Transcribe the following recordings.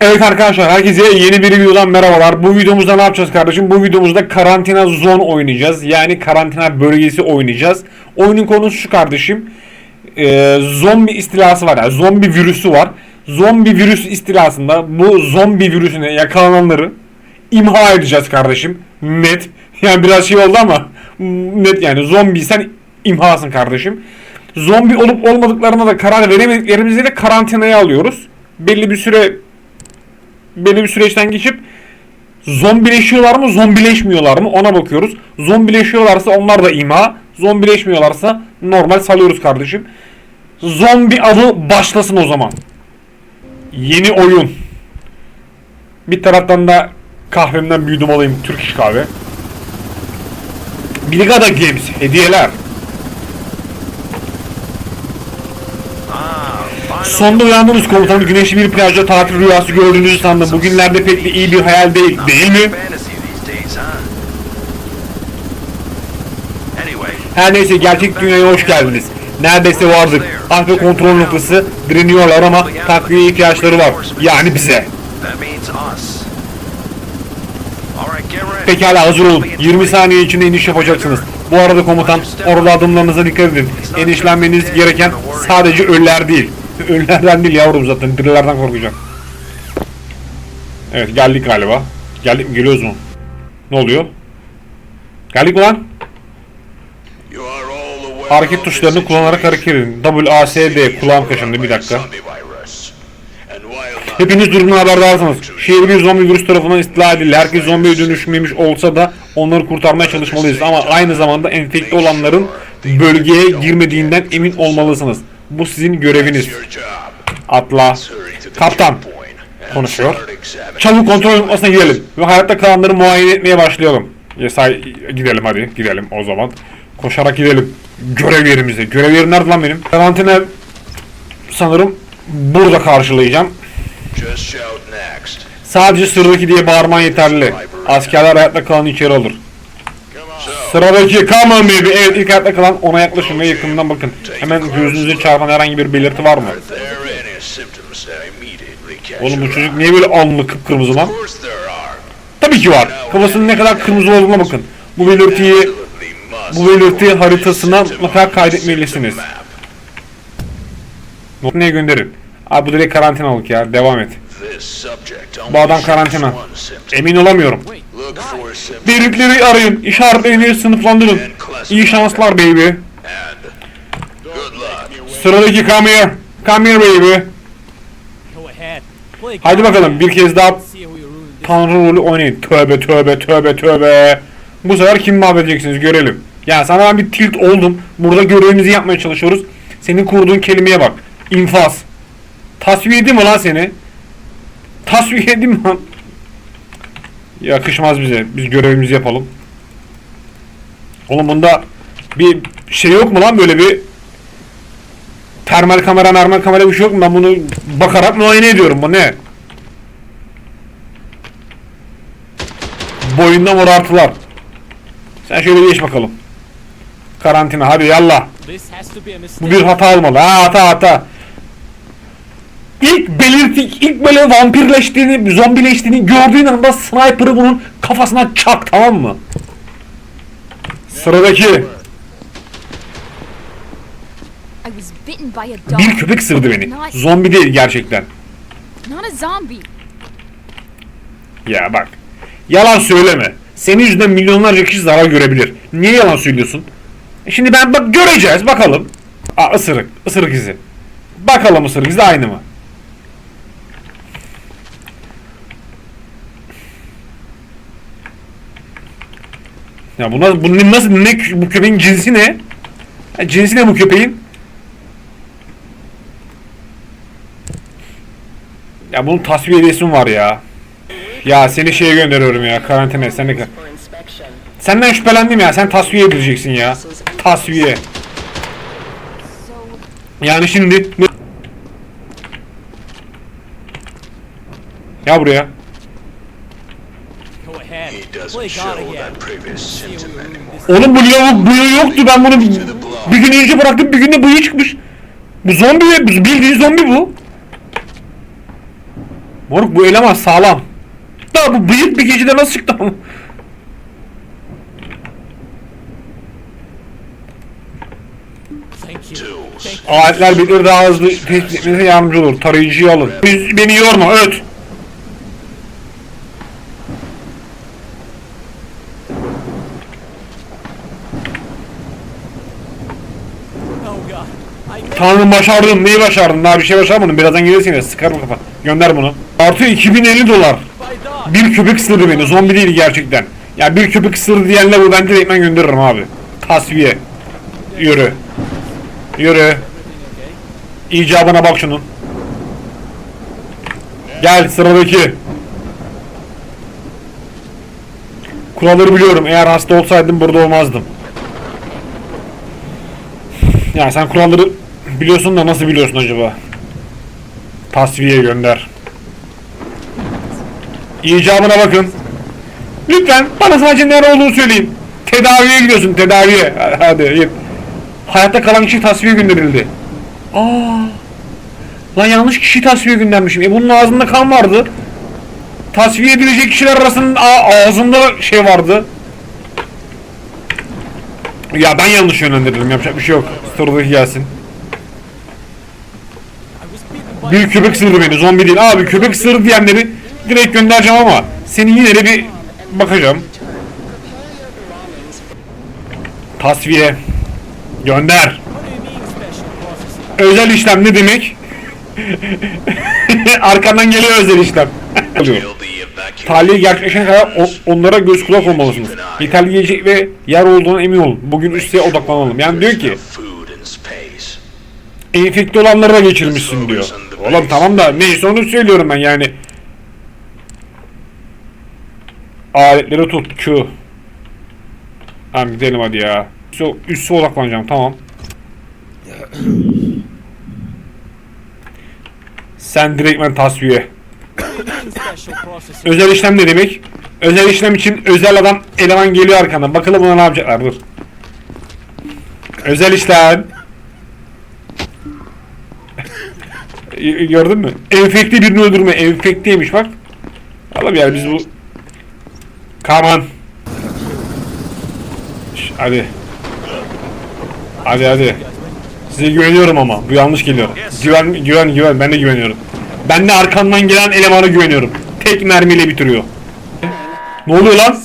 Evet arkadaşlar herkese yeni bir videodan merhabalar. Bu videomuzda ne yapacağız kardeşim? Bu videomuzda karantina zone oynayacağız. Yani karantina bölgesi oynayacağız. Oyunun konusu şu kardeşim. Ee, zombi istilası var. Yani zombi virüsü var. Zombi virüs istilasında bu zombi virüsüne yakalananları imha edeceğiz kardeşim. Net. Yani biraz şey oldu ama net yani zombi sen imhasın kardeşim. Zombi olup olmadıklarına da karar veremediklerimizde de karantinaya alıyoruz. Belli bir süre belli bir süreçten geçip zombileşiyorlar mı zombileşmiyorlar mı ona bakıyoruz. Zombileşiyorlarsa onlar da imha. Zombileşmiyorlarsa normal salıyoruz kardeşim. Zombi avı başlasın o zaman. Yeni oyun. Bir taraftan da kahvemden büyüdüm olayım Türk iş kahve. Brigada Games hediyeler. Sonda uyandınız komutanım güneşli bir plajda tatil rüyası gördüğünüzü sandım. Bugünlerde pek de iyi bir hayal değil, değil mi? Her neyse gerçek dünyaya hoş geldiniz. Neredeyse vardık. Ah ve kontrol noktası direniyorlar ama takviye ihtiyaçları var. Yani bize. Pekala hazır olun. 20 saniye içinde iniş yapacaksınız. Bu arada komutan orada adımlarınıza dikkat edin. Enişlenmeniz gereken sadece ölüler değil. Ölülerden değil yavrum zaten. Dirilerden korkacağım. Evet geldik galiba. Geldik mi? Geliyoruz mu? Ne oluyor? Geldik mi lan? You are all aware Hareket tuşlarını kullanarak hareket edin. W, A, S, D. Kulağım kaşındı bir dakika. Hepiniz durumdan haberdarsınız. Şehir bir zombi virüs tarafından istila edildi. Herkes zombiye dönüşmemiş olsa da onları kurtarmaya çalışmalıyız. Ama aynı zamanda enfekte olanların bölgeye girmediğinden emin olmalısınız. Bu sizin göreviniz. Atla. Kaptan konuşuyor. Çabuk kontrol noktasına gidelim. Ve hayatta kalanları muayene etmeye başlayalım. Ya say gidelim hadi gidelim o zaman. Koşarak gidelim. Görev yerimize. Görev yerim nerede lan benim? Karantina sanırım burada karşılayacağım. Sadece sıradaki diye bağırman yeterli. Askerler hayatta kalanı içeri alır. Sıradaki on baby. Evet ilk hayatta kalan ona yaklaşın ve yakından bakın. Hemen gözünüze çarpan herhangi bir belirti var mı? Oğlum bu çocuk niye böyle alnı kıpkırmızı lan? Tabii ki var. Kafasının ne kadar kırmızı olduğuna bakın. Bu belirtiyi bu belirti haritasına mutlaka kaydetmelisiniz. Neye gönderin? Abi bu direkt karantinalık ya. Devam et. Bu adam karantina. Emin olamıyorum. Belirtileri arayın. İşaretlerini sınıflandırın. İyi şanslar baby. Sıradaki come here. Come here baby. God. bakalım bir kez daha. Tanrı rolü oynayın. Tövbe tövbe tövbe tövbe. Bu sefer kim mahvedeceksiniz görelim. Ya sana ben bir tilt oldum. Burada görevimizi yapmaya çalışıyoruz. Senin kurduğun kelimeye bak. İnfaz. Tasfiye edeyim mi lan seni? Edeyim mi lan? Yakışmaz bize. Biz görevimizi yapalım. Oğlum bunda bir şey yok mu lan böyle bir termal kamera mermer kamera bir şey yok mu? Ben bunu bakarak muayene ediyorum. Bu ne? Boyunda morartılar. Sen şöyle geç bakalım. Karantina hadi yallah. Bu bir hata olmalı. Ha hata hata. İlk belirti, ilk böyle vampirleştiğini, zombileştiğini gördüğün anda sniper'ı bunun kafasına çak tamam mı? Sıradaki bir köpek ısırdı beni. Zombi değil gerçekten. Ya bak. Yalan söyleme. Senin yüzünden milyonlarca kişi zarar görebilir. Niye yalan söylüyorsun? E Şimdi ben bak göreceğiz bakalım. Aa ısırık. Isırık izi. Bakalım ısırık izi aynı mı? Ya bu nasıl, nasıl, ne, bu köpeğin cinsi ne? Ya cinsi ne bu köpeğin? Ya bunun tasfiye edesim var ya. Ya seni şeye gönderiyorum ya karantinaya sen de. Senden şüphelendim ya sen tasfiye edileceksin ya. Tasfiye. Yani şimdi Ya buraya. Oğlum bu lavuk bıyığı yoktu ben bunu bir gün önce bıraktım bir günde bıyığı çıkmış. Bu zombi bu bildiğin zombi bu. Moruk bu eleman sağlam. Da bu bıyık bir gecede nasıl çıktı ama? Aletler bilir daha hızlı tespit etmenize yardımcı olur. Tarayıcıyı alın. Biz- Beni yorma öt. Tanrım başardın. Neyi başardın? Daha bir şey başarmadın. Birazdan gelirsin yine. Sıkarım kafa. Gönder bunu. Artı 2050 dolar. Bir köpek ısırdı beni. Zombi değil gerçekten. Ya bir köpek ısırdı diyenler bu ben direktmen gönderirim abi. Tasfiye. Yürü. Yürü. İcabına bak şunun. Gel sıradaki. Kuralları biliyorum. Eğer hasta olsaydım burada olmazdım. Ya sen kuralları biliyorsun da nasıl biliyorsun acaba? Tasfiye gönder. İcabına bakın. Lütfen bana sadece nere olduğunu söyleyin. Tedaviye gidiyorsun tedaviye. Hadi git. Hayatta kalan kişi tasfiye gönderildi. Aa. Lan yanlış kişi tasfiye göndermişim. E bunun ağzında kan vardı. Tasfiye edilecek kişiler arasında ağzında şey vardı. Ya ben yanlış yönlendirdim. Yapacak bir şey yok. Sıradaki gelsin. Bir köpek ısırdı beni. Zombi değil. Abi köpek ısırdı diyenleri direkt göndereceğim ama seni yine de bir bakacağım. Tasfiye. Gönder. Özel işlem ne demek? Arkandan geliyor özel işlem. Tahliye gerçekleşene kadar onlara göz kulak olmalısınız. Yeterli yiyecek ve yer olduğuna emin olun. Bugün üsteye odaklanalım. Yani diyor ki. Enfekte olanları da geçirmişsin diyor. Oğlum tamam da neyse onu söylüyorum ben yani. Aletleri tut Q. Tamam gidelim hadi ya. Üste, üste odaklanacağım tamam. Sen direktmen tasfiye. Özel işlem ne demek? Özel işlem için özel adam eleman geliyor arkandan. Bakalım buna ne yapacaklar dur. Özel işlem. Gördün mü? Enfekte birini öldürme. Enfekteymiş bak. Oğlum yani biz bu... Şş, hadi. Hadi hadi. Size güveniyorum ama. Bu yanlış geliyor. Güven, güven, güven. Ben de güveniyorum. Ben de arkandan gelen elemana güveniyorum. Tek mermiyle bitiriyor. Ne oluyor lan?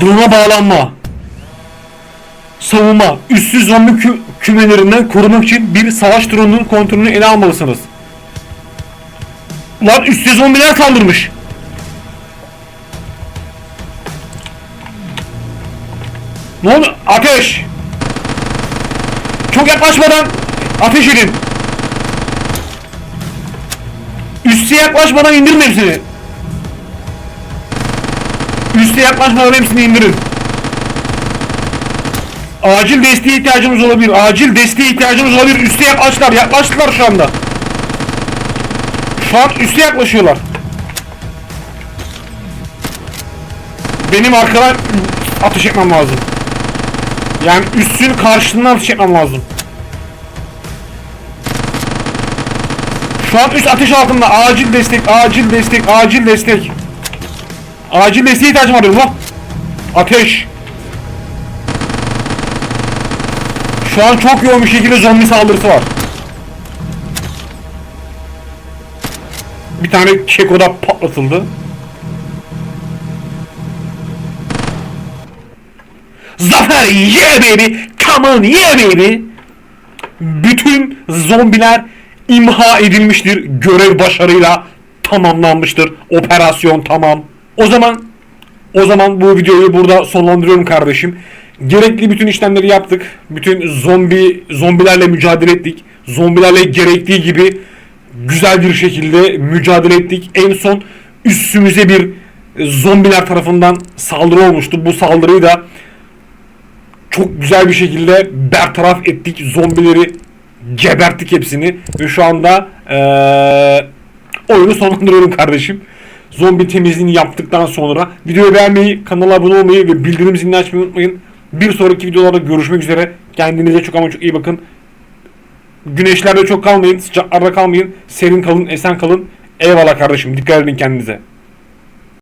Drone'a bağlanma. Savunma. Üssüz zombi kü- kümelerinden korumak için bir savaş drone'unun kontrolünü ele almalısınız. Lan üstte zombiler saldırmış. Ne oldu? Ateş! Çok yaklaşmadan ateş edin. Üste yaklaşmadan indirin hepsini. Üste yaklaşmadan hepsini indirin. Acil desteğe ihtiyacımız olabilir. Acil desteğe ihtiyacımız olabilir. Üste yaklaştılar. Yaklaştılar şu anda. Şu an üste yaklaşıyorlar. Benim arkadan ateş etmem lazım. Yani üstün karşılığından ateş etmem lazım. Şu an üst ateş altında. Acil destek, acil destek, acil destek. Acil desteğe ihtiyacım var diyorum lan. Ateş. Şu an çok yoğun bir şekilde zombi saldırısı var. Bir tane kekoda patlatıldı. Zafer yeah baby! Come on yeah baby! Bütün zombiler imha edilmiştir. Görev başarıyla tamamlanmıştır. Operasyon tamam. O zaman o zaman bu videoyu burada sonlandırıyorum kardeşim. Gerekli bütün işlemleri yaptık. Bütün zombi zombilerle mücadele ettik. Zombilerle gerektiği gibi güzel bir şekilde mücadele ettik. En son üstümüze bir zombiler tarafından saldırı olmuştu. Bu saldırıyı da çok güzel bir şekilde bertaraf ettik. Zombileri geberttik hepsini. Ve şu anda eee, oyunu sonlandırıyorum kardeşim. Zombi temizliğini yaptıktan sonra videoyu beğenmeyi, kanala abone olmayı ve bildirim zilini açmayı unutmayın. Bir sonraki videolarda görüşmek üzere. Kendinize çok ama çok iyi bakın. Güneşlerde çok kalmayın, sıcaklarda kalmayın. Serin kalın, esen kalın. Eyvallah kardeşim. Dikkat edin kendinize.